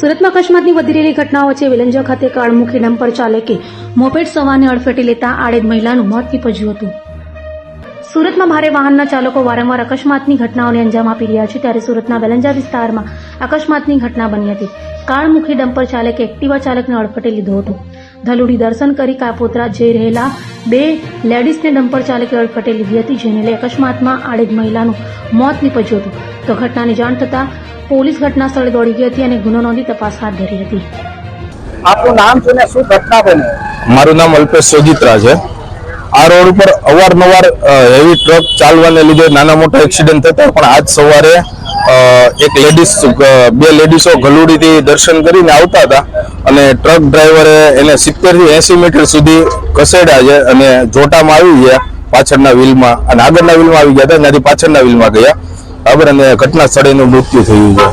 સુરતમાં અકસ્માતની વધી રહેલી ઘટનાઓ વચ્ચે વેલંજા ખાતે કાળમુખી ડમ્પર ચાલકે મોપેડ સવારને અડફેટે લેતા આડેદ મહિલાનું મોત નીપજ્યું હતું. સુરતમાં ભારે વાહનના ચાલકો વારંવાર અકસ્માતની ઘટનાઓને અંજામ આપી રહ્યા છે ત્યારે સુરતના વેલંજા વિસ્તારમાં અકસ્માતની ઘટના બની હતી. કાળમુખી ડમ્પર ચાલકે એક્ટિવા ચાલકને અડફટે લીધો હતો. ધલુડી દર્શન કરી કાપોત્રા જઈ રહેલા બે લેડીઝને ડમ્પર ચાલકે અડફટે લીધી હતી જેને લઈ અકસ્માતમાં આડેજ મહિલાનું મોત નીપજ્યું હતું. તો ઘટનાની જાણ થતાં પોલીસ ઘટના સ્થળે દોડી ગઈ હતી અને ગુનો નોંધી તપાસ હાથ ધરી હતી. આપનું નામ છે ને શું ઘટના બની? મારું નામ અલ્પેશ સોજિત્રા છે. આ રોડ ઉપર અવારનવાર હેવી ટ્રક ચાલવાને લીધે નાના મોટા એક્સિડન્ટ થતા, પણ આજ સવારે એક લેડીઝ બે લેડીઝો ગલુડીથી દર્શન કરીને આવતા હતા અને ટ્રક ડ્રાઈવરે એને સિત્તેરથી એંસી મીટર સુધી ઘસેડ્યા છે અને જોટામાં આવી ગયા પાછળના વ્હીલમાં. અને આગળના વ્હીલમાં આવી ગયા હતા, એનાથી પાછળના વ્હીલમાં ગયા. બરાબર, અને ઘટના સ્થળેનું મૃત્યુ થયું છે.